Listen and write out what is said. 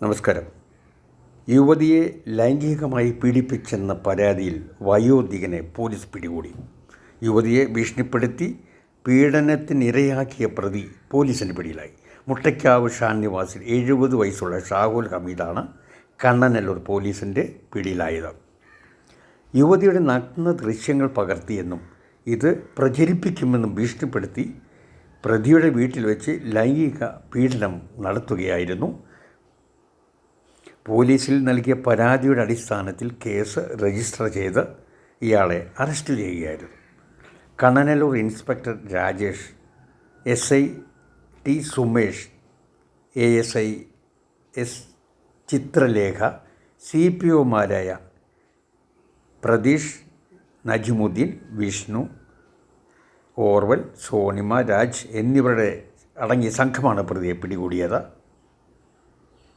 നമസ്കാരം. യുവതിയെ ലൈംഗികമായി പീഡിപ്പിച്ചെന്ന പരാതിയിൽ വയോധികനെ പോലീസ് പിടികൂടി. യുവതിയെ ഭീഷണിപ്പെടുത്തി പീഡനത്തിനിരയാക്കിയ പ്രതി പോലീസിന് പിടിയിലായി. മുട്ടയ്ക്കാവ് ഷാൻ നിവാസിൽ എഴുപത് വയസ്സുള്ള ഷാഹുൽ ഹമീദാണ് കണ്ണനല്ലൂർ പോലീസിന്റെ പിടിയിലായത്. യുവതിയുടെ നഗ്ന ദൃശ്യങ്ങൾ പകർത്തിയെന്നും ഇത് പ്രചരിപ്പിക്കുമെന്നും ഭീഷണിപ്പെടുത്തി പ്രതിയുടെ വീട്ടിൽ വെച്ച് ലൈംഗിക പീഡനം നടത്തുകയായിരുന്നു പോലീസിൽ നൽകിയ പരാതിയുടെ അടിസ്ഥാനത്തിൽ കേസ് രജിസ്റ്റർ ചെയ്ത് ഇയാളെ അറസ്റ്റ് ചെയ്യുകയായിരുന്നു. Kannanallur inspector Rajesh S I T Sumesh A S I S Chitralekha C P ഒമാരായ Pratheesh Najimuddeen Vishnu Orville Sonima Raj എന്നിവരുടെ അടങ്ങിയ സംഘമാണ് പ്രതിയെ പിടികൂടിയത്.